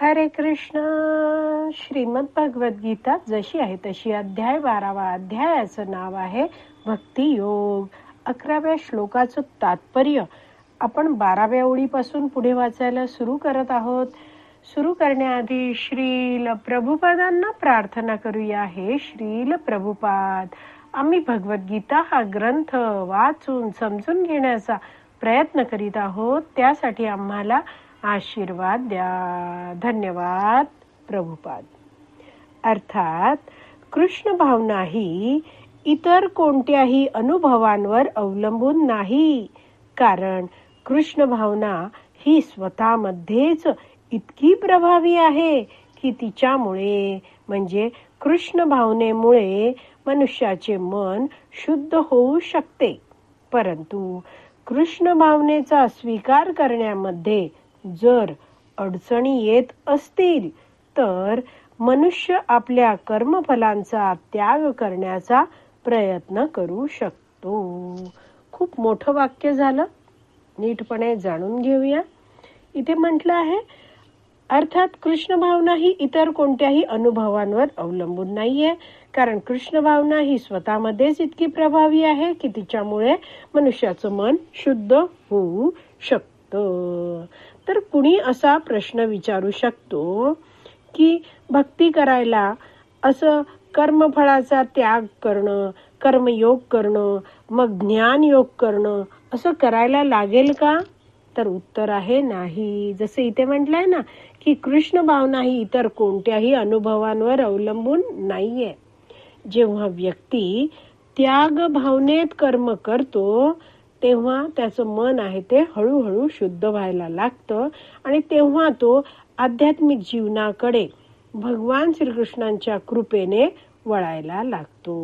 हरे कृष्ण. श्रीमद भगवद्गीता जशी आहे तशी अध्याय बारावा अध्यायाचं नाव आहे भक्ती योग. अकराव्या श्लोकाचं तात्पर्य. आपण बाराव्या ओळीपासून पुढे वाचायला सुरू करत आहोत. सुरू करण्याआधी श्रील प्रभुपादांना प्रार्थना करूया. हे श्रील प्रभुपाद आम्ही भगवद्गीता हा ग्रंथ वाचून समजून घेण्याचा प्रयत्न करीत आहोत. त्यासाठी आम्हाला आशीर्वाद द्या. धन्यवाद प्रभुपाद. अर्थात कृष्ण भावना ही इतर कोणत्याही अनुभवांवर अवलंबून नाही. कारण कृष्ण भावना ही स्वतःमध्येच इतकी प्रभावी आहे की तिच्यामुळे म्हणजे कृष्ण भावनेमुळे मनुष्याचे मन शुद्ध होऊ शकते. परंतु कृष्ण भावनेचा स्वीकार करण्यामध्ये जर अडचणी येत असतील तर मनुष्य आपल्या कर्मफलांचा त्याग करण्याचा प्रयत्न करू शकतो. खूप मोठं वाक्य झालं. नीटपणे जाणून घेऊया. इथे म्हटलं आहे अर्थात कृष्ण भावना ही इतर कोणत्याही अनुभवांवर अवलंबून नाहीये. कारण कृष्ण भावना ही स्वतःमध्येच इतकी प्रभावी आहे की तिच्यामुळे मनुष्याचं मन शुद्ध होऊ शकतं. तर कुणी असा प्रश्न विचारू शकतो की भक्ती करायला असं कर्मफळाचा त्याग करणं कर्मयोग करणं मग ज्ञान योग करणं असं करायला लागेल का? तर उत्तर आहे नाही. जसं इथे म्हटलंय ना की कृष्ण भावना ही इतर कोणत्याही अनुभवांवर अवलंबून नाहीये. जेव्हा व्यक्ती त्याग भावनेत कर्म करतो तेव्हा त्याचं मन आहे ते हळूहळू शुद्ध व्हायला लागतं आणि तेव्हा तो आध्यात्मिक जीवनाकडे भगवान श्रीकृष्णांच्या कृपेने वळायला लागतो.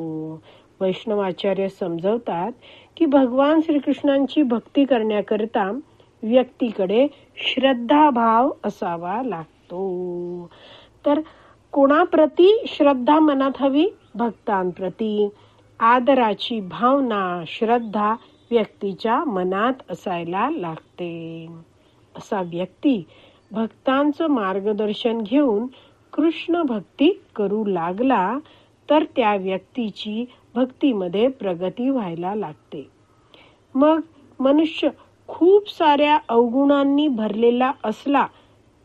वैष्णवाचार्य समजवतात की भगवान श्रीकृष्णांची भक्ती करण्याकरिता व्यक्तीकडे श्रद्धाभाव असावा लागतो. तर कोणाप्रती श्रद्धा मनात हवी? भक्तांप्रती. आदराची भावना श्रद्धा व्यक्तीच्या मनात असायला लागते. असा व्यक्ती भक्तांचं मार्गदर्शन घेऊन कृष्ण भक्ती करू लागला तर त्या व्यक्तीची भक्तीमध्ये प्रगती व्हायला लागते. मग मनुष्य खूप साऱ्या अवगुणांनी भरलेला असला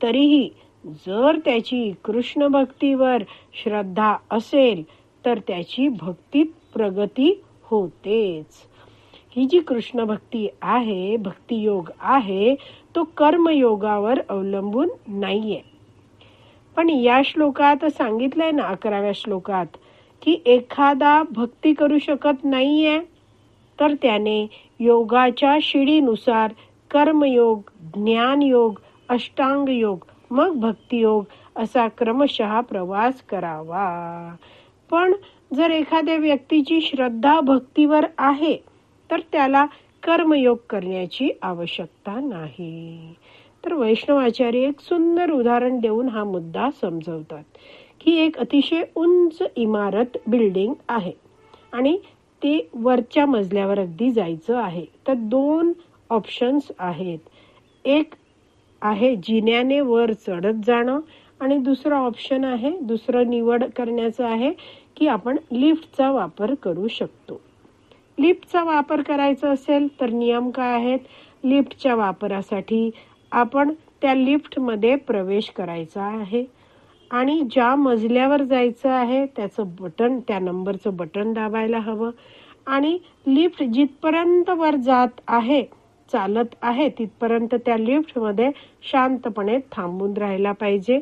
तरीही जर त्याची कृष्ण भक्तीवर श्रद्धा असेल तर त्याची भक्तीत प्रगती होतेच. ही जी कृष्ण भक्ती आहे भक्तियोग आहे तो कर्मयोगावर अवलंबून नाहीये. पण या श्लोकात सांगितलंय ना अकराव्या श्लोकात की एखादा भक्ती करू शकत नाहीये तर त्याने योगाच्या शिडीनुसार कर्मयोग ज्ञानयोग अष्टांग योग मग भक्तियोग असा क्रमशः प्रवास करावा. पण जर एखाद्या व्यक्तीची श्रद्धा भक्तीवर आहे तर त्याला कर्मयोग करण्याची आवश्यकता नाही. तर वैष्णवाचार्य एक सुंदर उदाहरण देऊन हा मुद्दा समजवतात की एक अतिशय उंच इमारत बिल्डिंग आहे आणि ते वरच्या मजल्यावर अगदी जायचं आहे. तर दोन ऑप्शन्स आहेत. एक आहे जिन्याने वर चढत जाणं आणि दुसरं ऑप्शन आहे दुसरं निवड करण्याचं आहे की आपण लिफ्टचा वापर करू शकतो. लिफ्टचा वापर करायचा असेल तर नियम काय आहेत? लिफ्टच्या वापरासाठी आपण त्या लिफ्टमध्ये प्रवेश करायचा आहे. आणि ज्या मजल्यावर जायचं आहे त्याचं बटन त्या नंबरचं बटन दाबायला हवं. आणि लिफ्ट जिथपर्यंत वर जात आहे चालत आहे तिथपर्यंत त्या लिफ्टमध्ये शांतपणे थांबून राहायला पाहिजे.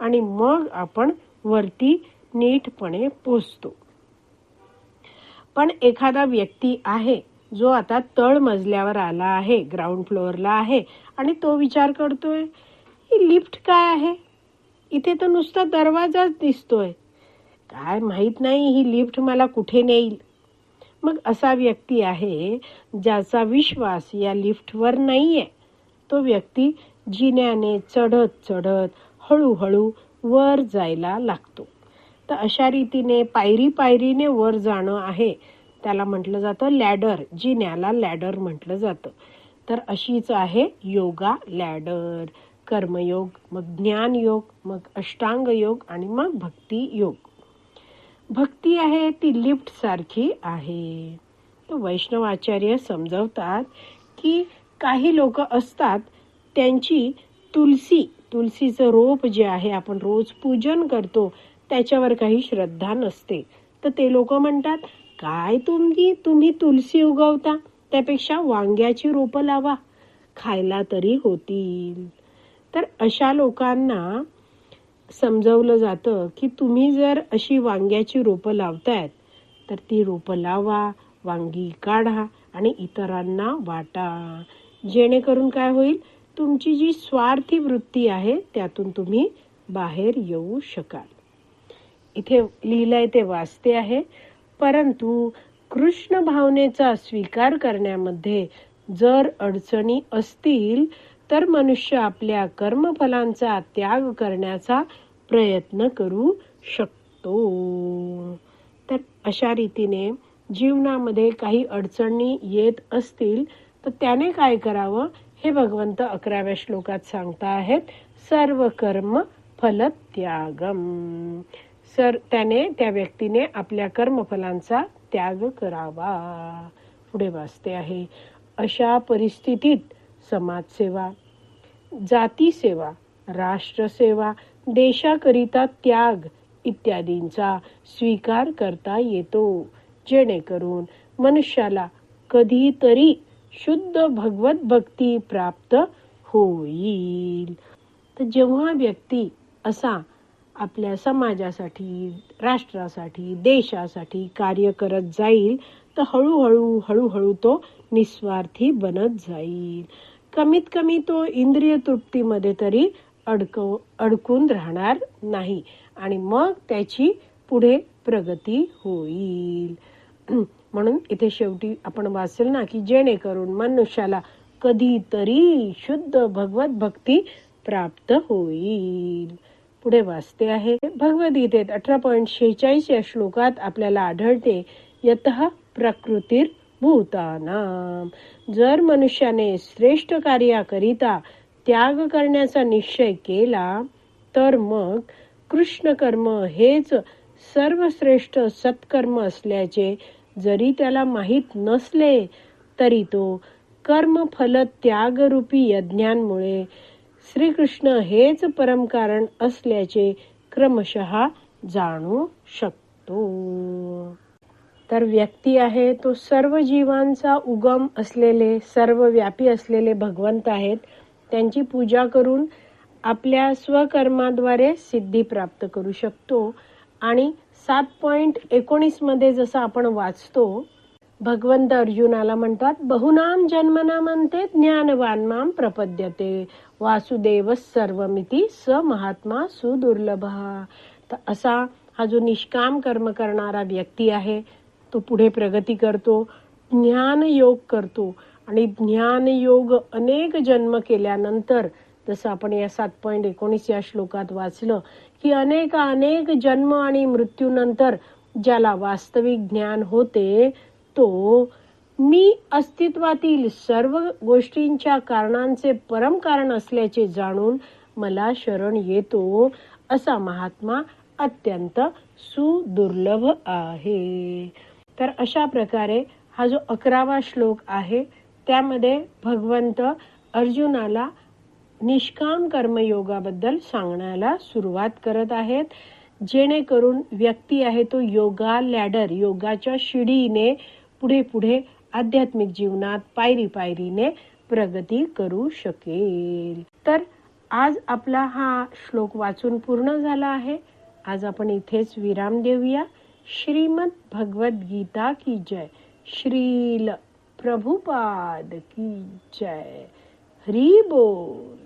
आणि मग आपण वरती नीटपणे पोचतो. पण एखादा व्यक्ती आहे जो आता तळ मजल्यावर आला आहे ग्राउंड फ्लोअरला आहे आणि तो विचार करतोय ही लिफ्ट काय आहे? इथे तर नुसता दरवाजाच दिसतोय. काय माहीत नाही ही लिफ्ट मला कुठे नेईल? मग असा व्यक्ती आहे ज्याचा विश्वास या लिफ्टवर नाही आहे तो व्यक्ती जिन्याने चढत चढत हळूहळू वर जायला लागतो. तर अशा रीतीने पायरी पायरीने वर जाणं आहे. त्याला म्हटलं जातं लॅडर जिन्याला लॅडर म्हटलं जातं. तर अशीच आहे योगा लॅडर कर्मयोग मग ज्ञानयोग मग अष्टांग योग आणि मग भक्ती योग भक्ती आहे ती लिफ्ट सारखी आहे. तो वैष्णवाचार्य समजवतात की काही लोक असतात त्यांची तुलसी तुलसीचं रोप जे आहे आपण रोज पूजन करतो त्याच्यावर काही श्रद्धा नसते. तर ते लोक म्हणतात काय तुम्ही तुम्ही तुलसी उगवता? त्यापेक्षा वांग्याची रोपं लावा. खायला तरी होतील. तर अशा लोकांना समजवलं जातं की तुम्ही जर अशी वांग्याची रोपं लावतायत तर ती रोपं लावा वांगी काढा आणि इतरांना वाटा. जेणेकरून काय होईल तुमची जी स्वार्थी वृत्ती आहे त्यातून तुम्ही बाहेर येऊ शकाल. इथे लिहिलंय ते वाचते आहे. परंतु कृष्ण भावनेचा स्वीकार करण्यामध्ये जर अडचणी असतील तर मनुष्य आपल्या कर्मफलांचा त्याग करण्याचा प्रयत्न करू शकतो. तर अशा रीतीने जीवनामध्ये काही अडचणी येत असतील तर त्याने काय करावं? हे भगवंत अकराव्या श्लोकात सांगता आहेत सर्व कर्म फल त्यागम सर त्याने त्या व्यक्तीने आपल्या कर्मफलांचा त्याग करावा. पुढे वाचते आहे अशा परिस्थितीत समाजसेवा जाती सेवा राष्ट्रसेवा देशाकरिता त्याग इत्यादींचा स्वीकार करता येतो. जेणेकरून मनुष्याला कधीतरी शुद्ध भगवत भक्ती प्राप्त होईल. तर जेव्हा व्यक्ती असा आपल्या समाजासाठी राष्ट्रासाठी देशासाठी कार्य करत जाईल तर हळूहळू हळूहळू तो निस्वार्थी बनत जाईल. कमीत कमी तो इंद्रिय तृप्तीमध्ये तरी अडकव अडकून राहणार नाही आणि मग त्याची पुढे प्रगती होईल. म्हणून इथे शेवटी आपण वाचेल ना की जेणेकरून मनुष्याला कधीतरी शुद्ध भगवत भक्ती प्राप्त होईल. पुढे वाचते आहे. भगवद्गीतेत अठरा पॉईंट शेहेचाळीस या श्लोकात आपल्याला आढळते यत प्रकृतीर भूतानाम. जर मनुष्याने श्रेष्ठ कार्याकरिता त्याग करण्याचा निश्चय केला तर मग कृष्ण कर्म हेच सर्वश्रेष्ठ सत्कर्म असल्याचे जरी त्याला माहीत नसले तरी तो कर्मफल त्यागरूपी यज्ञांमुळे श्रीकृष्ण हेच परमकारण असल्याचे क्रमशः जाणू शकतो. तर व्यक्ती आहे तो सर्व जीवांचा उगम असलेले सर्व व्यापी असलेले भगवंत आहेत. त्यांची पूजा करून आपल्या स्वकर्माद्वारे सिद्धी प्राप्त करू शकतो. आणि सात पॉइंट एकोणीसमध्ये जसं आपण वाचतो भगवंत अर्जुनाला म्हणतात बहुनाम जन्मना म्हणते ज्ञानवान माम प्रपद्यते वासुदेव सर्वमिती स महात्मा सुदुर्लभ. तर असा हा जो निष्काम कर्म करणारा व्यक्ती आहे तो पुढे प्रगती करतो ज्ञान योग करतो. आणि ज्ञान योग अनेक जन्म केल्यानंतर जसं आपण या सात पॉईंट एकोणीस या श्लोकात वाचलं की अनेक अनेक जन्म आणि मृत्यूनंतर ज्याला वास्तविक ज्ञान होते तो मी अस्तित्वातील सर्व गोष्टींच्या कारणांचे परम कारण असल्याचे जाणून मला शरण येतो असा महात्मा अत्यंत सुदुर्लभ आहे. तर अशा प्रकारे हा जो अकरावा श्लोक आहे त्यामध्ये भगवंत अर्जुनाला निष्काम कर्मयोगाबद्दल सांगण्याला सुरुवात करत आहेत. जेणेकरून व्यक्ती आहे तो योगा लॅडर योगाच्या शिडीने पुढे पुढे आध्यात्मिक जीवनात पायरी पायरीने प्रगती करू शकेल. तर आज आपला हा श्लोक वाचून पूर्ण झाला आहे. आज आपण इथेच विराम देऊया. श्रीमद भगवत गीता की जय. श्रील प्रभुपाद की जय. हरी बोल.